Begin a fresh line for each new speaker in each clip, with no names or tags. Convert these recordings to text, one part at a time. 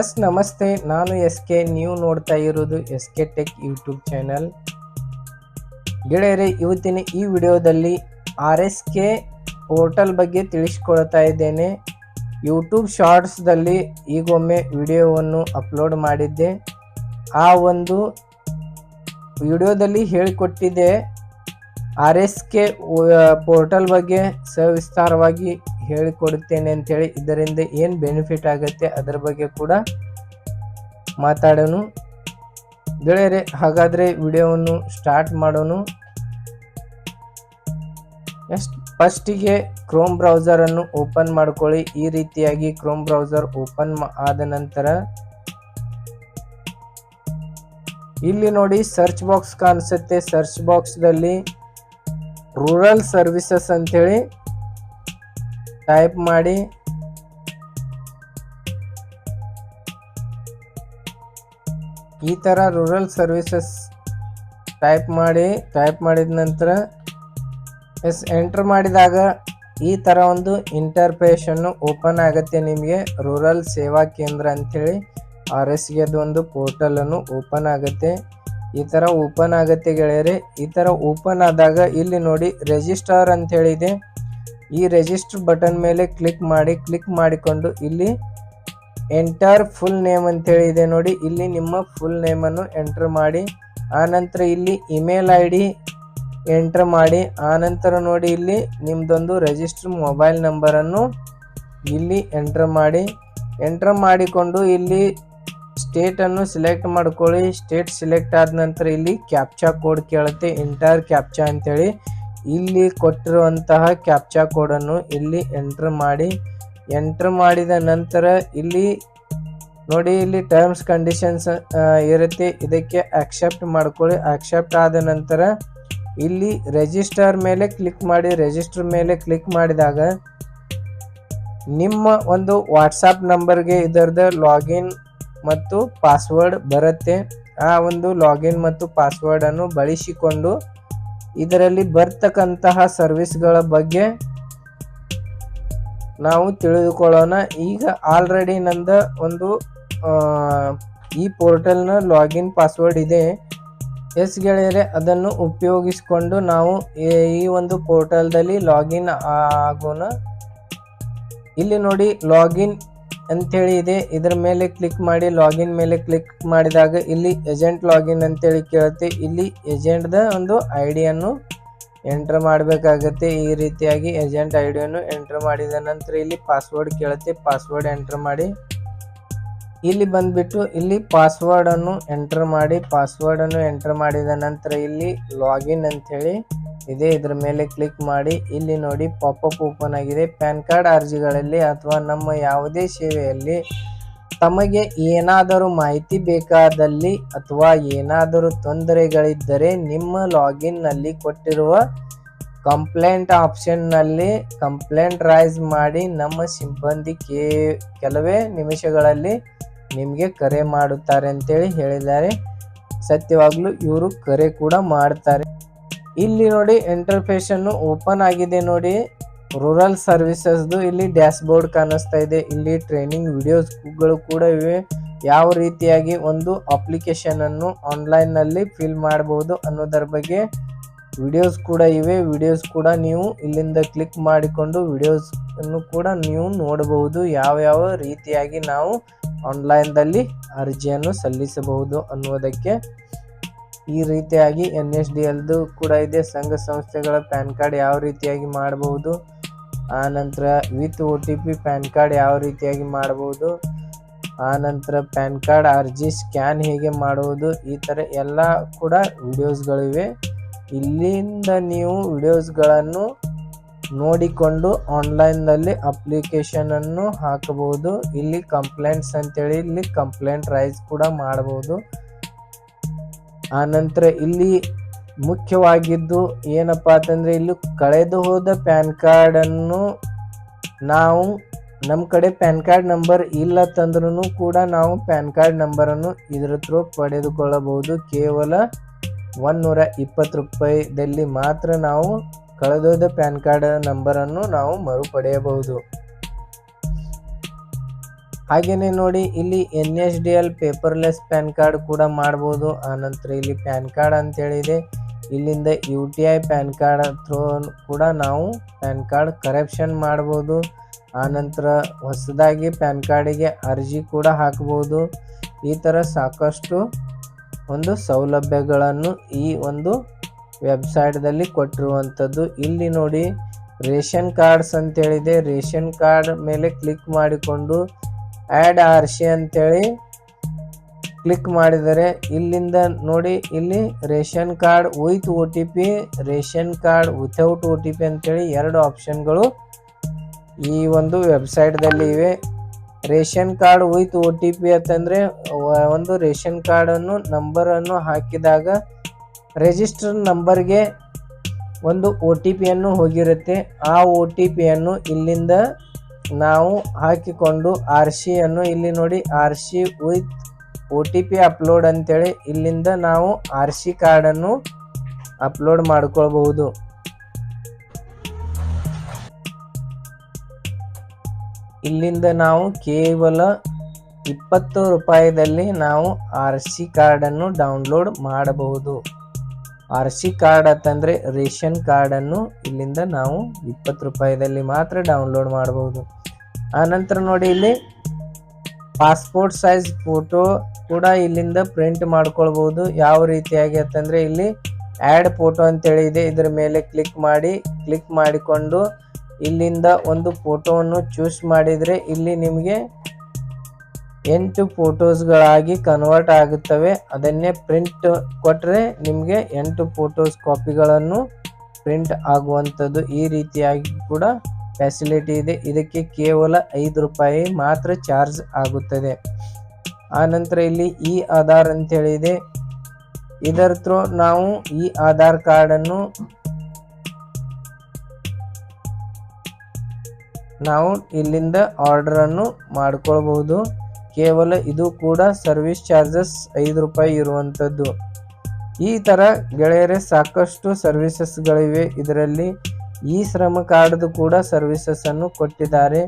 S, ನಮಸ್ತೆ. ನಾನು S K. ನೀವು ನೋಡ್ತಾ ಇರೋದು S K tech YouTube channel ಗೆಳೆಯರೆ, ಇವತ್ತಿನ ಈ ವಿಡಿಯೋದಲ್ಲಿ ಆರ್ ಎಸ್ ಕೆ ಪೋರ್ಟಲ್ ಬಗ್ಗೆ ತಿಳಿಸ್ಕೊಳ್ತಾ ಇದ್ದೇನೆ. ಯೂಟ್ಯೂಬ್ ಶಾರ್ಟ್ಸ್ದಲ್ಲಿ ಈಗೊಮ್ಮೆ ವಿಡಿಯೋವನ್ನು ಅಪ್ಲೋಡ್ ಮಾಡಿದ್ದೆ. ಆ ಒಂದು ವಿಡಿಯೋದಲ್ಲಿ ಹೇಳಿಕೊಟ್ಟಿದ್ದೆ, ಆರ್ ಎಸ್ ಕೆ ಪೋರ್ಟಲ್ ಬಗ್ಗೆ ಸವಿಸ್ತಾರವಾಗಿ ಹೇಳಿಕೊಡುತ್ತೇನೆ ಅಂಥೇಳಿ ಇದರಿಂದ ಏನು ಬೆನಿಫಿಟ್ ಆಗುತ್ತೆ ಅದರ ಬಗ್ಗೆ ಕೂಡ ಮಾತಾಡೋನು. ಗೆಳೆಯರೆ, ಹಾಗಾದರೆ ವಿಡಿಯೋವನ್ನು ಸ್ಟಾರ್ಟ್ ಮಾಡೋನು. ಎಷ್ಟು ಫಸ್ಟಿಗೆ ಕ್ರೋಮ್ ಬ್ರೌಸರನ್ನು ಓಪನ್ ಮಾಡ್ಕೊಳ್ಳಿ. ಈ ರೀತಿಯಾಗಿ ಕ್ರೋಮ್ ಬ್ರೌಸರ್ ಓಪನ್ ಆದ ನಂತರ ಇಲ್ಲಿ ನೋಡಿ ಸರ್ಚ್ ಬಾಕ್ಸ್ ಕಾಣಿಸುತ್ತೆ. ಸರ್ಚ್ ಬಾಕ್ಸ್ದಲ್ಲಿ ರೂರಲ್ ಸರ್ವಿಸಸ್ ಅಂತೇಳಿ ಟೈಪ್ ಮಾಡಿ. ಈ ಥರ ರೂರಲ್ ಸರ್ವಿಸಸ್ ಟೈಪ್ ಮಾಡಿ, ಟೈಪ್ ಮಾಡಿದ ನಂತರ ಎಸ್ ಎಂಟರ್ ಮಾಡಿದಾಗ ಈ ಥರ ಒಂದು ಇಂಟರ್ಪೇಷನ್ನು ಓಪನ್ ಆಗುತ್ತೆ ನಿಮಗೆ ರೂರಲ್ ಸೇವಾ ಕೇಂದ್ರ ಅಂಥೇಳಿ ಆರ್ ಎಸ್ ಒಂದು ಪೋರ್ಟಲನ್ನು ಓಪನ್ ಆಗುತ್ತೆ. ಈ ಥರ ಓಪನ್ ಆಗುತ್ತೆ ಗೆಳೆಯರೆ, ಈ ಥರ ಓಪನ್ ಆದಾಗ ಇಲ್ಲಿ ನೋಡಿ ರೆಜಿಸ್ಟರ್ ಅಂತ ಹೇಳಿದೆ ಈ ರಿಜಿಸ್ಟರ್ ಬಟನ್ ಮೇಲೆ ಕ್ಲಿಕ್ ಮಾಡಿ ಕ್ಲಿಕ್ ಮಾಡಿಕೊಂಡು ಇಲ್ಲಿ ಎಂಟರ್ ಫುಲ್ ನೇಮ್ ಅಂತೇಳಿ ಇದೆ ನೋಡಿ. ಇಲ್ಲಿ ನಿಮ್ಮ ಫುಲ್ ನೇಮನ್ನು ಎಂಟರ್ ಮಾಡಿ. ಆನಂತರ ಇಲ್ಲಿ ಇಮೇಲ್ ಐ ಡಿ ಎಂಟರ್ ಮಾಡಿ. ಆನಂತರ ನೋಡಿ ಇಲ್ಲಿ ನಿಮ್ಮದೊಂದು ರಿಜಿಸ್ಟರ್ ಮೊಬೈಲ್ ನಂಬರನ್ನು ಇಲ್ಲಿ ಎಂಟರ್ ಮಾಡಿ. ಎಂಟರ್ ಮಾಡಿಕೊಂಡು ಇಲ್ಲಿ ಸ್ಟೇಟನ್ನು ಸಿಲೆಕ್ಟ್ ಮಾಡ್ಕೊಳ್ಳಿ. ಸ್ಟೇಟ್ ಸಿಲೆಕ್ಟ್ ಆದ ನಂತರ ಇಲ್ಲಿ ಕ್ಯಾಪ್ಚಾ ಕೋಡ್ ಕೇಳುತ್ತೆ. ಎಂಟರ್ ಕ್ಯಾಪ್ಚಾ ಅಂತೇಳಿ. ಇಲ್ಲಿ ಕೊಟ್ಟಿರುವಂತಹ ಕ್ಯಾಪ್ಚಾ ಕೋಡನ್ನು ಇಲ್ಲಿ ಎಂಟ್ರ್ ಮಾಡಿ ಎಂಟ್ರ್ ಮಾಡಿದ ನಂತರ ಇಲ್ಲಿ, ನೋಡಿ ಇಲ್ಲಿ ಟರ್ಮ್ಸ್ ಕಂಡೀಷನ್ಸ್ ಇರುತ್ತೆ ಇದಕ್ಕೆ ಆಕ್ಸೆಪ್ಟ್ ಮಾಡ್ಕೊಳ್ಳಿ. ಆಕ್ಸೆಪ್ಟ್ ಆದ ನಂತರ ಇಲ್ಲಿ ರಿಜಿಸ್ಟರ್ ಮೇಲೆ ಕ್ಲಿಕ್ ಮಾಡಿ ರಿಜಿಸ್ಟರ್ ಮೇಲೆ ಕ್ಲಿಕ್ ಮಾಡಿದಾಗ ನಿಮ್ಮ ಒಂದು ವಾಟ್ಸಪ್ ನಂಬರ್ಗೆ ಇದರದ ಲಾಗಿನ್ ಮತ್ತು ಪಾಸ್ವರ್ಡ್ ಬರುತ್ತೆ. ಆ ಒಂದು ಲಾಗಿನ್ ಮತ್ತು ಪಾಸ್ವರ್ಡನ್ನು ಬಳಸಿಕೊಂಡು ಇದರಲ್ಲಿ ಬರ್ತಕ್ಕಂತಹ ಸರ್ವಿಸ್ಗಳ ಬಗ್ಗೆ ನಾವು ತಿಳಿದುಕೊಳ್ಳೋಣ. ಈಗ ಆಲ್ರೆಡಿ ನಂದ ಒಂದು ಈ ಪೋರ್ಟಲ್ನ ಲಾಗಿನ್ ಪಾಸ್ವರ್ಡ್ ಇದೆ. ಎಸ್ ಗೆಳೆಯರೆ, ಅದನ್ನು ಉಪಯೋಗಿಸಿಕೊಂಡು ನಾವು ಈ ಒಂದು ಪೋರ್ಟಲ್ದಲ್ಲಿ ಲಾಗಿನ್ ಆಗೋಣ. ಇಲ್ಲಿ ನೋಡಿ ಲಾಗಿನ್ ಅಂತೇಳಿ ಇದೆ. ಇದರ ಮೇಲೆ ಕ್ಲಿಕ್ ಮಾಡಿ ಲಾಗಿನ್ ಮೇಲೆ ಕ್ಲಿಕ್ ಮಾಡಿದಾಗ ಇಲ್ಲಿ ಏಜೆಂಟ್ ಲಾಗಿನ್ ಅಂತೇಳಿ ಕೇಳುತ್ತೆ. ಇಲ್ಲಿ ಏಜೆಂಟ್ದ ಒಂದು ಐ ಡಿಯನ್ನು ಎಂಟ್ರ್ ಮಾಡಬೇಕಾಗತ್ತೆ. ಈ ರೀತಿಯಾಗಿ ಏಜೆಂಟ್ ಐ ಡಿಯನ್ನು ಎಂಟ್ರ್ ಮಾಡಿದ ನಂತರ ಇಲ್ಲಿ ಪಾಸ್ವರ್ಡ್ ಕೇಳುತ್ತೆ. ಪಾಸ್ವರ್ಡ್ ಎಂಟ್ರ್ ಮಾಡಿ ಇಲ್ಲಿ ಬಂದ್ಬಿಟ್ಟು ಇಲ್ಲಿ ಪಾಸ್ವರ್ಡನ್ನು ಎಂಟ್ರ್ ಮಾಡಿ ಪಾಸ್ವರ್ಡನ್ನು ಎಂಟರ್ ಮಾಡಿದ ನಂತರ ಇಲ್ಲಿ ಲಾಗಿನ್ ಅಂಥೇಳಿ ಇದೆ. ಇದರ ಮೇಲೆ ಕ್ಲಿಕ್ ಮಾಡಿ, ಇಲ್ಲಿ ನೋಡಿ ಪಾಪಪ್ ಓಪನ್ ಆಗಿದೆ. ಪ್ಯಾನ್ ಕಾರ್ಡ್ ಅರ್ಜಿಗಳಲ್ಲಿ ಅಥವಾ ನಮ್ಮ ಯಾವುದೇ ಸೇವೆಯಲ್ಲಿ ತಮಗೆ ಏನಾದರೂ ಮಾಹಿತಿ ಬೇಕಾದಲ್ಲಿ ಅಥವಾ ಏನಾದರೂ ತೊಂದರೆಗಳಿದ್ದರೆ ನಿಮ್ಮ ಲಾಗಿನ್ನಲ್ಲಿ ಕೊಟ್ಟಿರುವ ಕಂಪ್ಲೇಂಟ್ ಆಪ್ಷನ್ನಲ್ಲಿ ಕಂಪ್ಲೇಂಟ್ ರೈಸ್ ಮಾಡಿ ನಮ್ಮ ಸಿಬ್ಬಂದಿ ಕೆಲವೇ ನಿಮಿಷಗಳಲ್ಲಿ ನಿಮಗೆ ಕರೆ ಮಾಡುತ್ತಾರೆ ಅಂತೇಳಿ ಹೇಳಿದ್ದಾರೆ. ಸತ್ಯವಾಗಲೂ ಇವರು ಕರೆ ಕೂಡ ಮಾಡ್ತಾರೆ. ಇಲ್ಲಿ ನೋಡಿ ಇಂಟರ್ಫೇಸನ್ನು ಓಪನ್ ಆಗಿದೆ ನೋಡಿ. ರೂರಲ್ ಸರ್ವಿಸಸ್ದು ಇಲ್ಲಿ ಡ್ಯಾಶ್ ಬೋರ್ಡ್ ಕಾಣಿಸ್ತಾ ಇದೆ. ಇಲ್ಲಿ ಟ್ರೈನಿಂಗ್ ವಿಡಿಯೋಸ್ಗಳು ಕೂಡ ಇವೆ. ಯಾವ ರೀತಿಯಾಗಿ ಒಂದು ಅಪ್ಲಿಕೇಶನ್ ಅನ್ನು ಆನ್ಲೈನ್ನಲ್ಲಿ ಫಿಲ್ ಮಾಡಬಹುದು ಅನ್ನೋದರ ಬಗ್ಗೆ ವಿಡಿಯೋಸ್ ಕೂಡ ಇವೆ. ವಿಡಿಯೋಸ್ ಕೂಡ ನೀವು ಇಲ್ಲಿಂದ ಕ್ಲಿಕ್ ಮಾಡಿಕೊಂಡು ವಿಡಿಯೋಸ್ ಅನ್ನು ಕೂಡ ನೀವು ನೋಡಬಹುದು. ಯಾವ ಯಾವ ರೀತಿಯಾಗಿ ನಾವು ಆನ್ಲೈನ್ದಲ್ಲಿ ಅರ್ಜಿಯನ್ನು ಸಲ್ಲಿಸಬಹುದು ಅನ್ನುವುದಕ್ಕೆ ಈ ರೀತಿಯಾಗಿ ಎನ್ ಎಸ್ ಡಿ ಎಲ್ದು ಕೂಡ ಇದೆ. ಸಂಘ ಸಂಸ್ಥೆಗಳ ಪ್ಯಾನ್ ಕಾರ್ಡ್ ಯಾವ ರೀತಿಯಾಗಿ ಮಾಡಬಹುದು? ಆ ನಂತರ with O T P PAN card ಯಾವ ರೀತಿಯಾಗಿ ಮಾಡಬಹುದು? ಆ ನಂತರ ಪ್ಯಾನ್ ಕಾರ್ಡ್ ಅರ್ಜಿ ಸ್ಕ್ಯಾನ್ ಹೇಗೆ ಮಾಡುವುದು? ಈ ಥರ ಎಲ್ಲ ಕೂಡ ವಿಡಿಯೋಸ್ಗಳಿವೆ. ಇಲ್ಲಿಂದ ನೀವು ವಿಡಿಯೋಸ್ಗಳನ್ನು ನೋಡಿಕೊಂಡು ಆನ್ಲೈನ್ನಲ್ಲಿ ಅಪ್ಲಿಕೇಶನನ್ನು ಹಾಕಬಹುದು. ಇಲ್ಲಿ ಕಂಪ್ಲೇಂಟ್ಸ್ ಅಂತೇಳಿ ಇಲ್ಲಿ ಕಂಪ್ಲೇಂಟ್ ರೈಸ್ ಕೂಡ ಮಾಡಬಹುದು. ಆನಂತರ ಇಲ್ಲಿ ಮುಖ್ಯವಾಗಿದ್ದು ಏನಪ್ಪ ಅಂತಂದರೆ ಇಲ್ಲಿ ಕಳೆದು ಹೋದ ಪ್ಯಾನ್ ಕಾರ್ಡನ್ನು ನಾವು ನಮ್ಮ ಕಡೆ ಪ್ಯಾನ್ ಕಾರ್ಡ್ ನಂಬರ್ ಇಲ್ಲ ತಂದ್ರೂ ಕೂಡ ನಾವು ಪ್ಯಾನ್ ಕಾರ್ಡ್ ನಂಬರನ್ನು ಇದರ ಥ್ರೂ ಪಡೆದುಕೊಳ್ಳಬಹುದು. ಕೇವಲ ಒಂದೂರ ಇಪ್ಪತ್ತು ರೂಪಾಯಿದಲ್ಲಿ ಮಾತ್ರ ನಾವು ಕಳೆದೋದ ಪ್ಯಾನ್ ಕಾರ್ಡ್ ನಂಬರನ್ನು ನಾವು ಮರುಪಡೆಯಬಹುದು. ಹಾಗೆಯೇ ನೋಡಿ, ಇಲ್ಲಿ N S D L paperless PAN card ಕೂಡ ಮಾಡ್ಬೋದು. ಆನಂತರ ಇಲ್ಲಿ ಪ್ಯಾನ್ ಕಾರ್ಡ್ ಅಂತೇಳಿದೆ. ಇಲ್ಲಿಂದ U T I PAN card through ಕೂಡ ನಾವು ಪ್ಯಾನ್ ಕಾರ್ಡ್ ಕರೆಕ್ಷನ್ ಮಾಡ್ಬೋದು. ಆನಂತರ ಹೊಸದಾಗಿ ಪ್ಯಾನ್ ಕಾರ್ಡಿಗೆ ಅರ್ಜಿ ಕೂಡ ಹಾಕ್ಬೋದು. ಈ ಥರ ಸಾಕಷ್ಟು ಒಂದು ಸೌಲಭ್ಯಗಳನ್ನು ಈ ಒಂದು ವೆಬ್ಸೈಟ್ದಲ್ಲಿ ಕೊಟ್ಟಿರುವಂಥದ್ದು. ಇಲ್ಲಿ ನೋಡಿ, ರೇಷನ್ ಕಾರ್ಡ್ಸ್ ಅಂತೇಳಿದೆ. ರೇಷನ್ ಕಾರ್ಡ್ ಮೇಲೆ ಕ್ಲಿಕ್ ಮಾಡಿಕೊಂಡು ಆ್ಯಡ್ ಆರ್ ಸಿ ಅಂತೇಳಿ ಕ್ಲಿಕ್ ಮಾಡಿದರೆ ಇಲ್ಲಿಂದ ನೋಡಿ, ಇಲ್ಲಿ ration card with O T P ration card without O T P ಅಂತೇಳಿ ಎರಡು ಆಪ್ಷನ್ಗಳು ಈ ಒಂದು ವೆಬ್ಸೈಟ್ದಲ್ಲಿ ಇವೆ. Ration card with O T P ಅಂತಂದರೆ ಒಂದು ರೇಷನ್ ಕಾರ್ಡನ್ನು ನಂಬರನ್ನು ಹಾಕಿದಾಗ ರಿಜಿಸ್ಟರ್ ನಂಬರ್ಗೆ ಒಂದು ಒ ಟಿ ಪಿಯನ್ನು ಹೋಗಿರುತ್ತೆ. ಆ ಒ ಟಿ ಪಿಯನ್ನು ಇಲ್ಲಿಂದ ನಾವು ಹಾಕಿಕೊಂಡು ಆರ್ ಸಿಯನ್ನು ಇಲ್ಲಿ ನೋಡಿ, R C with O T P upload ಅಂತೇಳಿ ಇಲ್ಲಿಂದ ನಾವು ಆರ್ ಸಿ ಕಾರ್ಡನ್ನು ಅಪ್ಲೋಡ್ ಮಾಡ್ಕೊಳ್ಬಹುದು. ಇಲ್ಲಿಂದ ನಾವು ಕೇವಲ ಇಪ್ಪತ್ತು ರೂಪಾಯಿದಲ್ಲಿ ನಾವು ಆರ್ ಸಿ ಕಾರ್ಡನ್ನು ಡೌನ್ಲೋಡ್ ಮಾಡಬಹುದು. ಆರ್ ಸಿ ಕಾರ್ಡ್ ಅಂತಂದರೆ ರೇಷನ್ ಕಾರ್ಡನ್ನು ಇಲ್ಲಿಂದ ನಾವು ಇಪ್ಪತ್ತು ರೂಪಾಯಿದಲ್ಲಿ ಮಾತ್ರ ಡೌನ್ಲೋಡ್ ಮಾಡಬಹುದು ಆನಂತರ ನೋಡಿ ಇಲ್ಲಿ ಪಾಸ್ಪೋರ್ಟ್ ಸೈಜ್ ಫೋಟೋ ಕೂಡ ಇಲ್ಲಿಂದ ಪ್ರಿಂಟ್ ಮಾಡ್ಕೊಳ್ಬಹುದು ಯಾವ ರೀತಿಯಾಗಿ ಅಂತಂದರೆ ಇಲ್ಲಿ ಆ್ಯಡ್ ಫೋಟೋ ಅಂತೇಳಿ ಇದೆ. ಇದರ ಮೇಲೆ ಕ್ಲಿಕ್ ಮಾಡಿ ಕ್ಲಿಕ್ ಮಾಡಿಕೊಂಡು ಇಲ್ಲಿಂದ ಒಂದು ಫೋಟೋವನ್ನು ಚೂಸ್ ಮಾಡಿದರೆ ಇಲ್ಲಿ ನಿಮಗೆ ಎಂಟು ಫೋಟೋಸ್ಗಳಾಗಿ ಕನ್ವರ್ಟ್ ಆಗುತ್ತವೆ. ಅದನ್ನೇ ಪ್ರಿಂಟ್ ಕೊಟ್ಟರೆ ನಿಮಗೆ ಎಂಟು ಫೋಟೋಸ್ ಕಾಪಿಗಳನ್ನು ಪ್ರಿಂಟ್ ಆಗುವಂಥದ್ದು ಈ ರೀತಿಯಾಗಿ ಕೂಡ ಫೆಸಿಲಿಟಿ ಇದೆ. ಇದಕ್ಕೆ ಕೇವಲ ಐದು ರೂಪಾಯಿ ಮಾತ್ರ ಚಾರ್ಜ್ ಆಗುತ್ತದೆ. ಆನಂತರ ಇಲ್ಲಿ ಇ ಆಧಾರ್ ಅಂತೇಳಿದೆ ಇದರ ಥ್ರೂ ನಾವು ಈ ಆಧಾರ್ ಕಾರ್ಡನ್ನು ನಾವು ಇಲ್ಲಿಂದ ಆರ್ಡರನ್ನು ಮಾಡ್ಕೊಳ್ಬಹುದು. ಕೇವಲ ಇದು ಕೂಡ ಸರ್ವಿಸ್ ಚಾರ್ಜಸ್ ಐದು ರೂಪಾಯಿ ಇರುವಂಥದ್ದು. ಈ ಥರ ಗೆಳೆಯರೇ, ಸಾಕಷ್ಟು ಸರ್ವಿಸಸ್ಗಳಿವೆ ಇದರಲ್ಲಿ ಈ ಶ್ರಮ ಕಾರ್ಡ್ದು ಕೂಡ ಸರ್ವಿಸಸ್ಸನ್ನು ಕೊಟ್ಟಿದ್ದಾರೆ.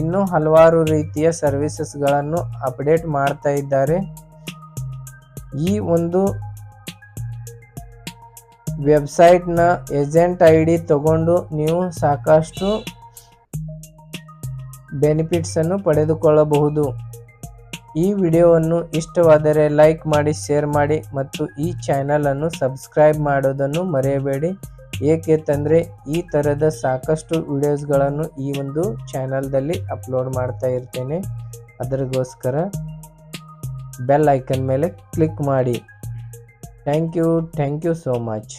ಇನ್ನೂ ಹಲವಾರು ರೀತಿಯ ಸರ್ವಿಸಸ್ಗಳನ್ನು ಅಪ್ಡೇಟ್ ಮಾಡ್ತಾ ಇದ್ದಾರೆ. ಈ ಒಂದು ವೆಬ್ಸೈಟ್ನ ಏಜೆಂಟ್ ಐ ಡಿ ತಗೊಂಡು ನೀವು ಸಾಕಷ್ಟು ಬೆನಿಫಿಟ್ಸನ್ನು ಪಡೆದುಕೊಳ್ಳಬಹುದು. ಈ ವಿಡಿಯೋವನ್ನು ಇಷ್ಟವಾದರೆ ಲೈಕ್ ಮಾಡಿ, ಶೇರ್ ಮಾಡಿ ಮತ್ತು ಈ ಚಾನಲನ್ನು ಸಬ್ಸ್ಕ್ರೈಬ್ ಮಾಡೋದನ್ನು ಮರೆಯಬೇಡಿ. ಏಕೆಂತಂದರೆ ಈ ಥರದ ಸಾಕಷ್ಟು ವಿಡಿಯೋಸ್ಗಳನ್ನು ಈ ಒಂದು ಚಾನಲ್ದಲ್ಲಿ ಅಪ್ಲೋಡ್ ಮಾಡ್ತಾ ಇರ್ತೇನೆ. ಅದರಿಗೋಸ್ಕರ ಬೆಲ್ ಐಕನ್ ಮೇಲೆ ಕ್ಲಿಕ್ ಮಾಡಿ. Thank you thank you so much.